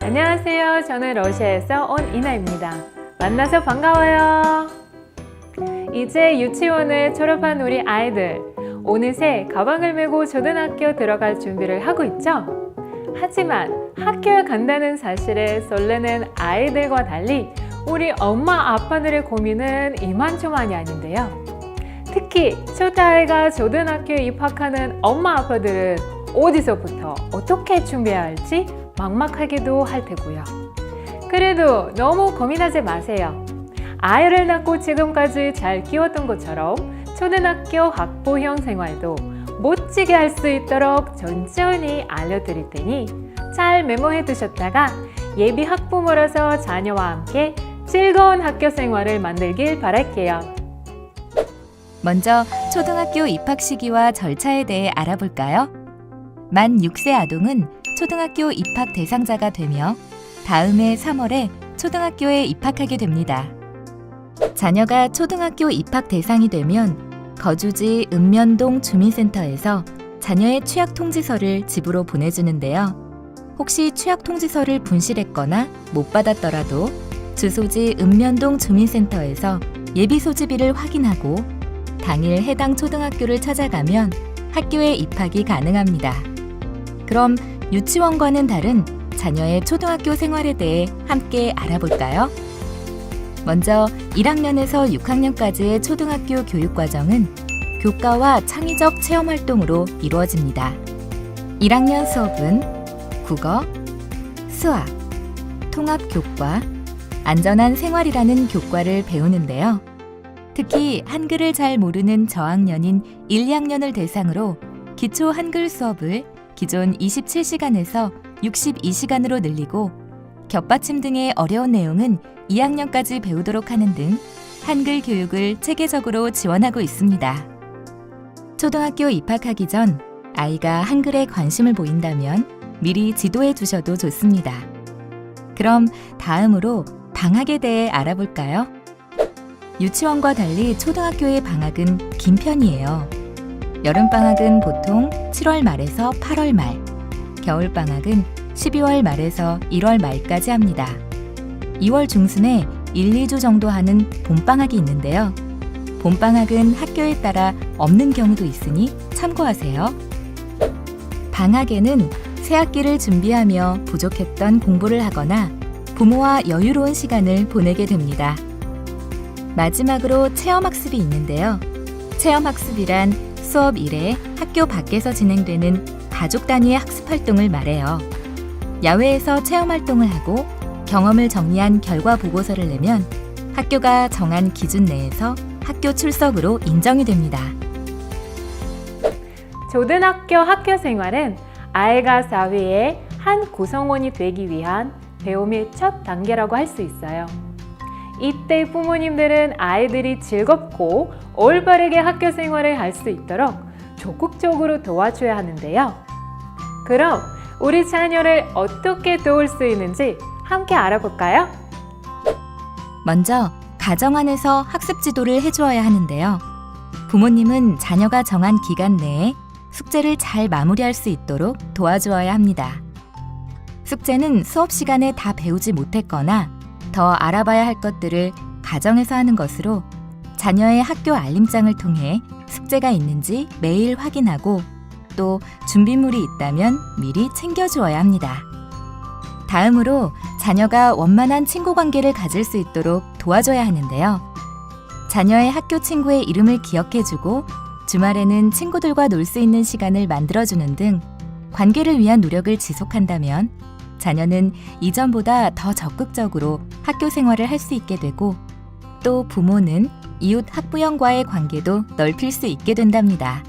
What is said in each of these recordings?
안녕하세요. 저는 러시아에서 온 이나입니다. 만나서 반가워요. 이제 유치원을 졸업한 우리 아이들. 어느새 가방을 메고 초등학교 들어갈 준비를 하고 있죠? 하지만 학교에 간다는 사실에 설레는 아이들과 달리 우리 엄마 아빠들의 고민은 이만저만이 아닌데요. 특히 첫 아이가 초등학교에 입학하는 엄마 아빠들은 어디서부터 어떻게 준비해야 할지 막막하기도 할 테고요. 그래도 너무 고민하지 마세요. 아이를 낳고 지금까지 잘 키웠던 것처럼 초등학교 학부형 생활도 멋지게 할 수 있도록 천천히 알려드릴 테니 잘 메모해 두셨다가 예비 학부모로서 자녀와 함께 즐거운 학교 생활을 만들길 바랄게요. 먼저 초등학교 입학 시기와 절차에 대해 알아볼까요? 만 6세 아동은 초등학교 입학 대상자가 되며 다음해 3월에 초등학교에 입학하게 됩니다. 자녀가 초등학교 입학 대상이 되면 거주지 읍면동 주민센터에서 자녀의 취약 통지서를 집으로 보내주는데요. 혹시 취약 통지서를 분실했거나 못 받았더라도 주소지 읍면동 주민센터에서 예비 소지비를 확인하고 당일 해당 초등학교를 찾아가면 학교에 입학이 가능합니다. 그럼 유치원과는 다른 자녀의 초등학교 생활에 대해 함께 알아볼까요? 먼저 1학년에서 6학년까지의 초등학교 교육 과정은 교과와 창의적 체험 활동으로 이루어집니다. 1학년 수업은 국어, 수학, 통합 교과, 안전한 생활이라는 교과를 배우는데요. 특히 한글을 잘 모르는 저학년인 1, 2학년을 대상으로 기초 한글 수업을 기존 27시간에서 62시간으로 늘리고 겹받침 등의 어려운 내용은 2학년까지 배우도록 하는 등 한글 교육을 체계적으로 지원하고 있습니다. 초등학교 입학하기 전 아이가 한글에 관심을 보인다면 미리 지도해 두셔도 좋습니다. 그럼 다음으로 방학에 대해 알아볼까요? 유치원과 달리 초등학교의 방학은 긴 편이에요. 여름방학은 보통 7월 말에서 8월 말, 겨울방학은 12월 말에서 1월 말까지 합니다. 2월 중순에 1, 2주 정도 하는 봄방학이 있는데요. 봄방학은 학교에 따라 없는 경우도 있으니 참고하세요. 방학에는 새 학기를 준비하며 부족했던 공부를 하거나 부모와 여유로운 시간을 보내게 됩니다. 마지막으로 체험학습이 있는데요. 체험학습이란 수업 이래 학교 밖에서 진행되는 가족 단위의 학습 활동을 말해요. 야외에서 체험 활동을 하고 경험을 정리한 결과 보고서를 내면 학교가 정한 기준 내에서 학교 출석으로 인정이 됩니다. 초등학교 학교 생활은 아이가 사회의 한 구성원이 되기 위한 배움의 첫 단계라고 할 수 있어요. 이때 부모님들은 아이들이 즐겁고 올바르게 학교 생활을 할 수 있도록 적극적으로 도와줘야 하는데요. 그럼 우리 자녀를 어떻게 도울 수 있는지 함께 알아볼까요? 먼저 가정 안에서 학습 지도를 해주어야 하는데요. 부모님은 자녀가 정한 기간 내에 숙제를 잘 마무리할 수 있도록 도와주어야 합니다. 숙제는 수업 시간에 다 배우지 못했거나 더 알아봐야 할 것들을 가정에서 하는 것으로 자녀의 학교 알림장을 통해 숙제가 있는지 매일 확인하고 또 준비물이 있다면 미리 챙겨주어야 합니다. 다음으로 자녀가 원만한 친구 관계를 가질 수 있도록 도와줘야 하는데요. 자녀의 학교 친구의 이름을 기억해주고 주말에는 친구들과 놀 수 있는 시간을 만들어주는 등 관계를 위한 노력을 지속한다면 자녀는 이전보다 더 적극적으로 학교 생활을 할 수 있게 되고 또 부모는 이웃 학부형과의 관계도 넓힐 수 있게 된답니다.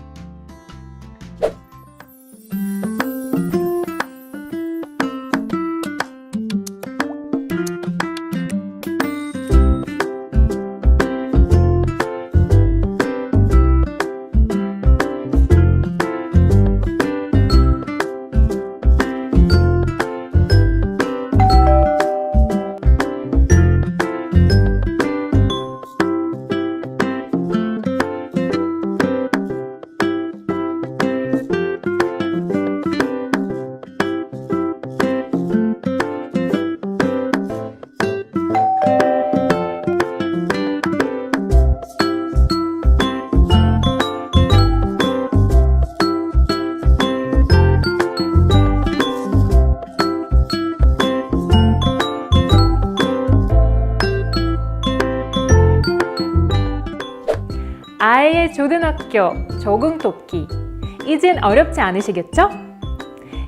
초등학교 적응 돕기. 이젠 어렵지 않으시겠죠?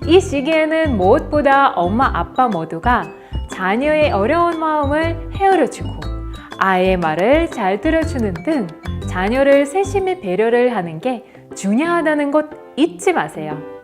이 시기에는 무엇보다 엄마 아빠 모두가 자녀의 어려운 마음을 헤아려주고 아이의 말을 잘 들어주는 등 자녀를 세심히 배려를 하는 게 중요하다는 것 잊지 마세요.